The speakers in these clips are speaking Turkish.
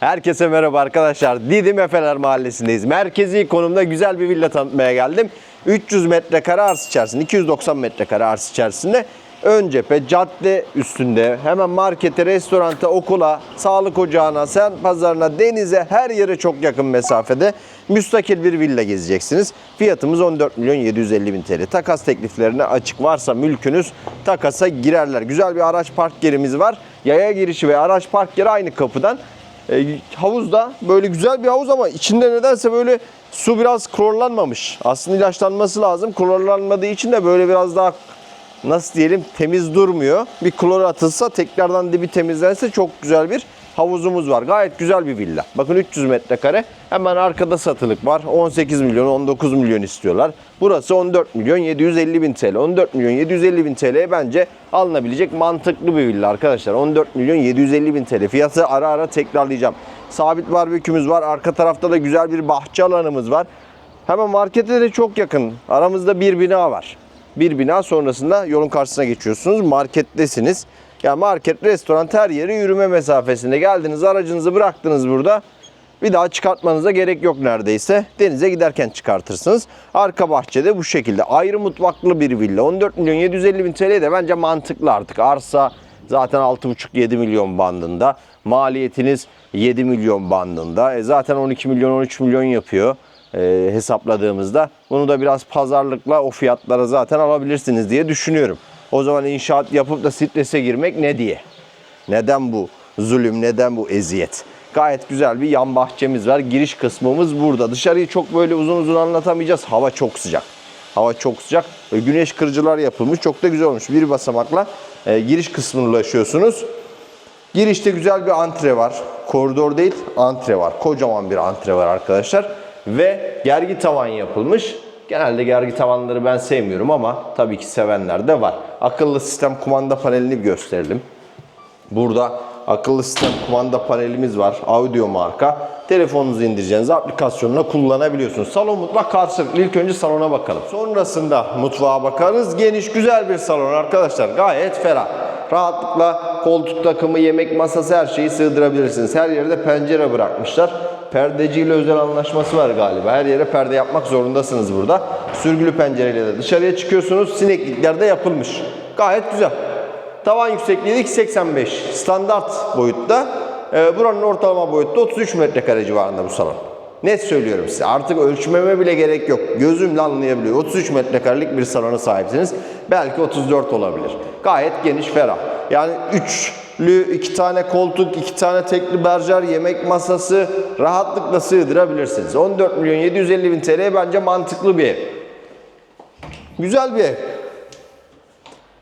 Herkese merhaba arkadaşlar. Didim Efeler Mahallesi'ndeyiz. Merkezi konumda güzel bir villa tanıtmaya geldim. 300 metrekare arsa içerisinde, 290 metrekare arsa içerisinde ön cephe, cadde üstünde, hemen markete, restoranta, okula, sağlık ocağına, sen pazarına, denize, her yere çok yakın mesafede müstakil bir villa gezeceksiniz. Fiyatımız 14 milyon 750 bin TL. Takas tekliflerine açık varsa mülkünüz takasa girerler. Güzel bir araç park yerimiz var. Yaya girişi ve araç park yeri aynı kapıdan. E, havuzda böyle güzel bir havuz ama içinde nedense böyle su biraz klorlanmamış. Aslında ilaçlanması lazım. Klorlanmadığı için de böyle biraz daha nasıl diyelim temiz durmuyor. Bir klor atılsa tekrardan dibi temizlense çok güzel bir havuzumuz var. Gayet güzel bir villa. Bakın 300 metrekare. Hemen arkada satılık var. 18 milyon 19 milyon istiyorlar. Burası 14 milyon 750 bin TL. 14 milyon 750 bin TL'ye bence alınabilecek mantıklı bir villa arkadaşlar. 14 milyon 750 bin TL. Fiyatı ara ara tekrarlayacağım. Sabit barbekümüz var. Arka tarafta da güzel bir bahçe alanımız var. Hemen markete de çok yakın. Aramızda bir bina var. Bir bina sonrasında yolun karşısına geçiyorsunuz. Markettesiniz. Yani market, restoran her yeri yürüme mesafesinde. Geldiniz aracınızı bıraktınız burada. Bir daha çıkartmanıza gerek yok neredeyse. Denize giderken çıkartırsınız. Arka bahçede bu şekilde. Ayrı mutfaklı bir villa. 14 milyon 750 bin TL de bence mantıklı artık. Arsa zaten 6,5-7 milyon bandında. Maliyetiniz 7 milyon bandında. E zaten 12 milyon 13 milyon yapıyor e, hesapladığımızda. Bunu da biraz pazarlıkla o fiyatlara zaten alabilirsiniz diye düşünüyorum. O zaman inşaat yapıp da strese girmek ne diye? Neden bu zulüm, neden bu eziyet? Gayet güzel bir yan bahçemiz var. Giriş kısmımız burada. Dışarıyı çok böyle uzun uzun anlatamayacağız. Hava çok sıcak. Hava çok sıcak. Güneş kırıcılar yapılmış. Çok da güzel olmuş. Bir basamakla e, giriş kısmına ulaşıyorsunuz. Girişte güzel bir antre var. Koridor değil, antre var. Kocaman bir antre var arkadaşlar. Ve gergi tavan yapılmış. Genelde gergi tavanları ben sevmiyorum ama tabii ki sevenler de var. Akıllı sistem kumanda panelini gösterelim. Burada akıllı sistem kumanda panelimiz var. Audio marka. Telefonunuzu indireceğiniz aplikasyonla kullanabiliyorsunuz. Salon mutfak karşılıklı. İlk önce salona bakalım. Sonrasında mutfağa bakarız. Geniş güzel bir salon arkadaşlar. Gayet ferah. Rahatlıkla koltuk takımı, yemek masası her şeyi sığdırabilirsiniz. Her yerde pencere bırakmışlar. Perdeciyle özel anlaşması var galiba. Her yere perde yapmak zorundasınız burada. Sürgülü pencereyle de dışarıya çıkıyorsunuz. Sineklikler de yapılmış. Gayet güzel. Tavan yüksekliği de 2.85 standart boyutta. Ee, buranın ortalama boyutta 33 metrekare civarında bu salon. Net söylüyorum size. Artık ölçmeme bile gerek yok. Gözümle anlayabiliyor. 33 metrekarelik bir salona sahipsiniz. Belki 34 olabilir. Gayet geniş, ferah. Yani üçlü, iki tane koltuk, iki tane tekli berjer, yemek masası rahatlıkla sığdırabilirsiniz. 14 milyon 750 bin TL bence mantıklı bir ev. Güzel bir ev.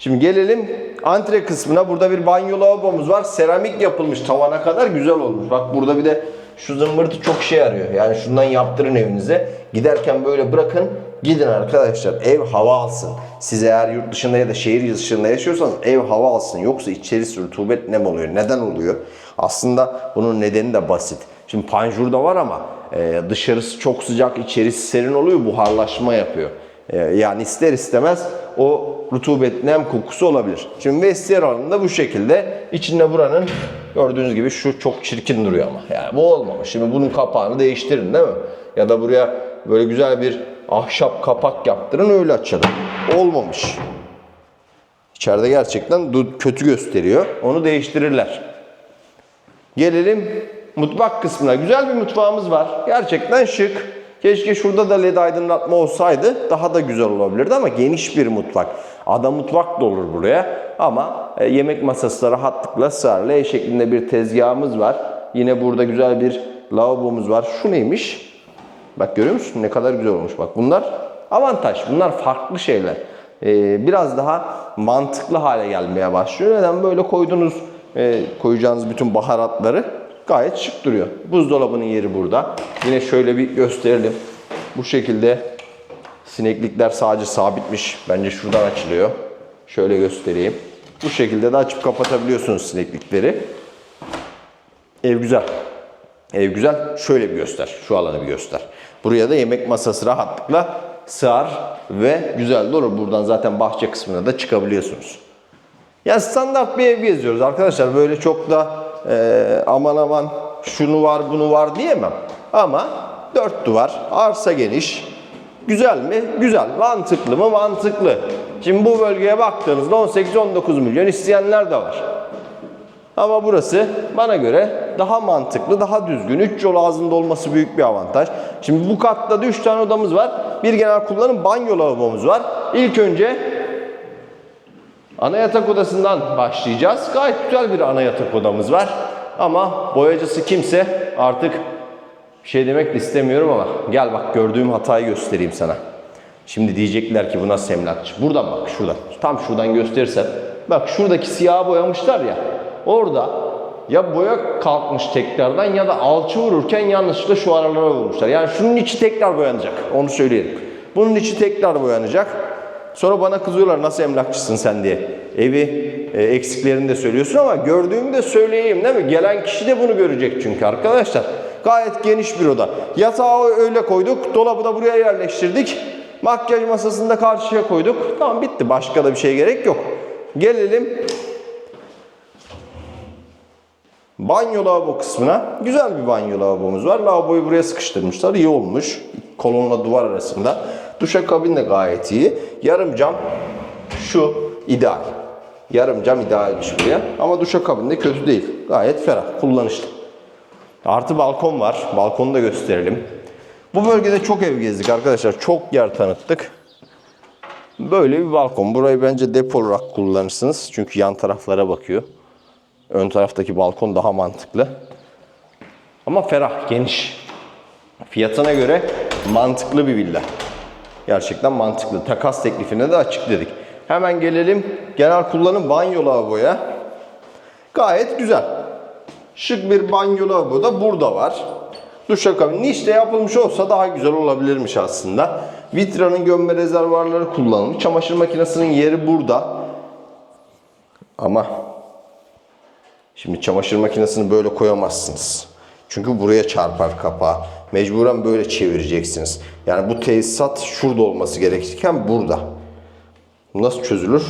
Şimdi gelelim antre kısmına. Burada bir banyo lavabomuz var. Seramik yapılmış tavana kadar güzel olmuş. Bak burada bir de şu zımbırtı çok şey yarıyor. Yani şundan yaptırın evinize. Giderken böyle bırakın. Gidin arkadaşlar. Ev hava alsın. Siz eğer yurt dışında ya da şehir dışında yaşıyorsanız ev hava alsın. Yoksa içerisi rutubet nem oluyor. Neden oluyor? Aslında bunun nedeni de basit. Şimdi panjur da var ama e, dışarısı çok sıcak, içerisi serin oluyor. Buharlaşma yapıyor. E, yani ister istemez o rutubet nem kokusu olabilir. Şimdi vestiyer alanında bu şekilde. İçinde buranın gördüğünüz gibi şu çok çirkin duruyor ama. Yani bu olmamış. Şimdi bunun kapağını değiştirin değil mi? Ya da buraya böyle güzel bir ahşap kapak yaptırın öyle açalım. Olmamış. İçeride gerçekten kötü gösteriyor. Onu değiştirirler. Gelelim mutfak kısmına. Güzel bir mutfağımız var. Gerçekten şık. Keşke şurada da led aydınlatma olsaydı daha da güzel olabilirdi ama geniş bir mutfak. Ada mutfak da olur buraya ama e, yemek masası da rahatlıkla sığar. L şeklinde bir tezgahımız var. Yine burada güzel bir lavabomuz var. Şu neymiş? Bak görüyor musun? Ne kadar güzel olmuş. Bak bunlar avantaj. Bunlar farklı şeyler. Ee, biraz daha mantıklı hale gelmeye başlıyor. Neden böyle koydunuz e, koyacağınız bütün baharatları gayet şık duruyor. Buzdolabının yeri burada. Yine şöyle bir gösterelim. Bu şekilde sineklikler sadece sabitmiş. Bence şuradan açılıyor. Şöyle göstereyim. Bu şekilde de açıp kapatabiliyorsunuz sineklikleri. Ev güzel. Ev güzel. Şöyle bir göster. Şu alanı bir göster. Buraya da yemek masası rahatlıkla sığar ve güzel olur. Buradan zaten bahçe kısmına da çıkabiliyorsunuz. Ya standart bir ev geziyoruz arkadaşlar. Böyle çok da e, aman aman şunu var bunu var diyemem. Ama dört duvar, arsa geniş. Güzel mi? Güzel. Mantıklı mı? Mantıklı. Şimdi bu bölgeye baktığınızda 18-19 milyon isteyenler de var. Ama burası bana göre daha mantıklı, daha düzgün. 3 yol ağzında olması büyük bir avantaj. Şimdi bu katta da 3 tane odamız var. Bir genel kullanım banyo lavabomuz var. İlk önce ana yatak odasından başlayacağız. Gayet güzel bir ana yatak odamız var. Ama boyacısı kimse artık şey demek de istemiyorum ama gel bak gördüğüm hatayı göstereyim sana. Şimdi diyecekler ki bu nasıl emlakçı? Buradan bak şuradan. Tam şuradan gösterirsem. Bak şuradaki siyahı boyamışlar ya. Orada ya boya kalkmış tekrardan ya da alçı vururken yanlışlıkla şu aralara vurmuşlar. Yani şunun içi tekrar boyanacak. Onu söyleyelim. Bunun içi tekrar boyanacak. Sonra bana kızıyorlar nasıl emlakçısın sen diye. Evi e, eksiklerini de söylüyorsun ama gördüğümü de söyleyeyim değil mi? Gelen kişi de bunu görecek çünkü arkadaşlar. Gayet geniş bir oda. Yatağı öyle koyduk. Dolabı da buraya yerleştirdik. Makyaj masasını da karşıya koyduk. Tamam bitti. Başka da bir şey gerek yok. Gelelim banyo lavabo kısmına. Güzel bir banyo lavabomuz var. Lavaboyu buraya sıkıştırmışlar. İyi olmuş. Kolonla duvar arasında. Duşakabin de gayet iyi. Yarım cam şu ideal. Yarım cam idealmiş buraya. Ama duşakabin de kötü değil. Gayet ferah, kullanışlı. Artı balkon var. Balkonu da gösterelim. Bu bölgede çok ev gezdik arkadaşlar. Çok yer tanıttık. Böyle bir balkon. Burayı bence depo olarak kullanırsınız. Çünkü yan taraflara bakıyor. Ön taraftaki balkon daha mantıklı. Ama ferah, geniş. Fiyatına göre mantıklı bir villa. Gerçekten mantıklı. Takas teklifine de açık dedik. Hemen gelelim genel kullanım banyo lavaboya. Gayet güzel. Şık bir banyo lavabo da burada var. Duşakabin işte yapılmış olsa daha güzel olabilirmiş aslında. Vitranın gömme rezervuarları kullanılmış. Çamaşır makinesinin yeri burada. Ama şimdi çamaşır makinesini böyle koyamazsınız. Çünkü buraya çarpar kapağı. Mecburen böyle çevireceksiniz. Yani bu tesisat şurada olması gerekirken burada. Nasıl çözülür?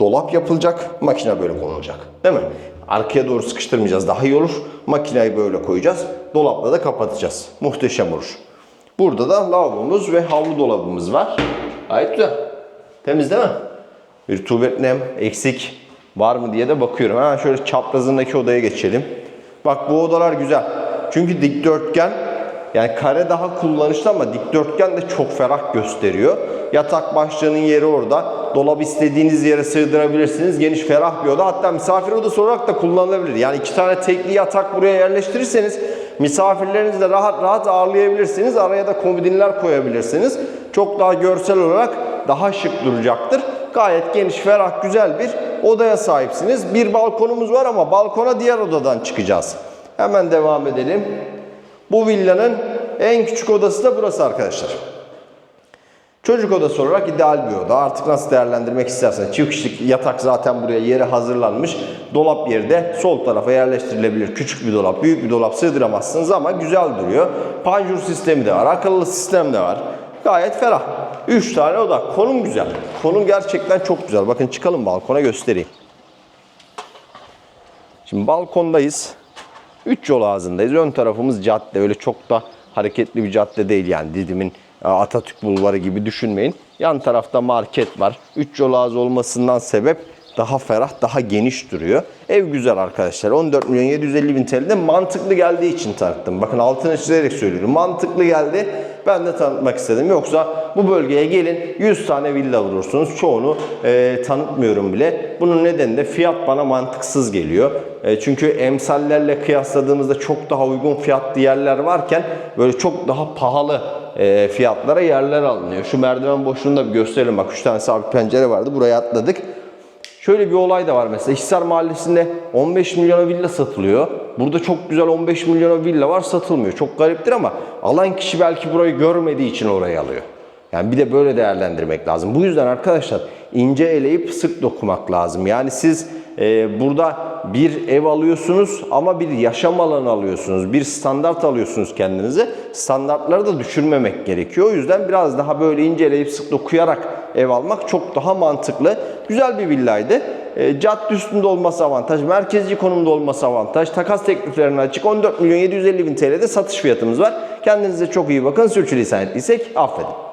Dolap yapılacak, makine böyle konulacak. Değil mi? Arkaya doğru sıkıştırmayacağız. Daha iyi olur. Makineyi böyle koyacağız. Dolapla da kapatacağız. Muhteşem olur. Burada da lavabomuz ve havlu dolabımız var. Gayet güzel. Temiz değil mi? Rutubet nem eksik var mı diye de bakıyorum. Hemen şöyle çaprazındaki odaya geçelim. Bak bu odalar güzel. Çünkü dikdörtgen yani kare daha kullanışlı ama dikdörtgen de çok ferah gösteriyor. Yatak başlığının yeri orada. Dolap istediğiniz yere sığdırabilirsiniz. Geniş ferah bir oda. Hatta misafir odası olarak da kullanılabilir. Yani iki tane tekli yatak buraya yerleştirirseniz misafirlerinizi de rahat rahat ağırlayabilirsiniz. Araya da komodinler koyabilirsiniz. Çok daha görsel olarak daha şık duracaktır. Gayet geniş, ferah, güzel bir odaya sahipsiniz. Bir balkonumuz var ama balkona diğer odadan çıkacağız. Hemen devam edelim. Bu villanın en küçük odası da burası arkadaşlar. Çocuk odası olarak ideal bir oda. Artık nasıl değerlendirmek isterseniz. Çift kişilik yatak zaten buraya yeri hazırlanmış. Dolap yeri de sol tarafa yerleştirilebilir. Küçük bir dolap, büyük bir dolap sığdıramazsınız ama güzel duruyor. Panjur sistemi de var, akıllı sistem de var. Gayet ferah. 3 tane oda. Konum güzel. Konum gerçekten çok güzel. Bakın çıkalım balkona göstereyim. Şimdi balkondayız. 3 yol ağzındayız. Ön tarafımız cadde. Öyle çok da hareketli bir cadde değil yani. Didim'in e, Atatürk Bulvarı gibi düşünmeyin. Yan tarafta market var. 3 yol ağzı olmasından sebep daha ferah, daha geniş duruyor. Ev güzel arkadaşlar. 14 milyon 750 bin TL'de mantıklı geldiği için tanıttım. Bakın altını çizerek söylüyorum. Mantıklı geldi. Ben de tanıtmak istedim. Yoksa bu bölgeye gelin 100 tane villa vurursunuz. Çoğunu e, tanıtmıyorum bile. Bunun nedeni de fiyat bana mantıksız geliyor. E, çünkü emsallerle kıyasladığımızda çok daha uygun fiyatlı yerler varken böyle çok daha pahalı e, fiyatlara yerler alınıyor. Şu merdiven boşluğunda bir gösterelim. Bak 3 tane sabit pencere vardı. Buraya atladık. Şöyle bir olay da var mesela. Hisar Mahallesi'nde 15 milyona villa satılıyor. Burada çok güzel 15 milyona villa var satılmıyor. Çok gariptir ama alan kişi belki burayı görmediği için orayı alıyor. Yani bir de böyle değerlendirmek lazım. Bu yüzden arkadaşlar ince eleyip sık dokumak lazım. Yani siz e, burada bir ev alıyorsunuz ama bir yaşam alanı alıyorsunuz. Bir standart alıyorsunuz kendinize. Standartları da düşürmemek gerekiyor. O yüzden biraz daha böyle inceleyip sık dokuyarak ev almak çok daha mantıklı. Güzel bir villaydı. E, cadde üstünde olması avantaj, merkezi konumda olması avantaj, takas tekliflerine açık 14 milyon 750 bin TL'de satış fiyatımız var. Kendinize çok iyi bakın. Sürçülisan ettiysek affedin.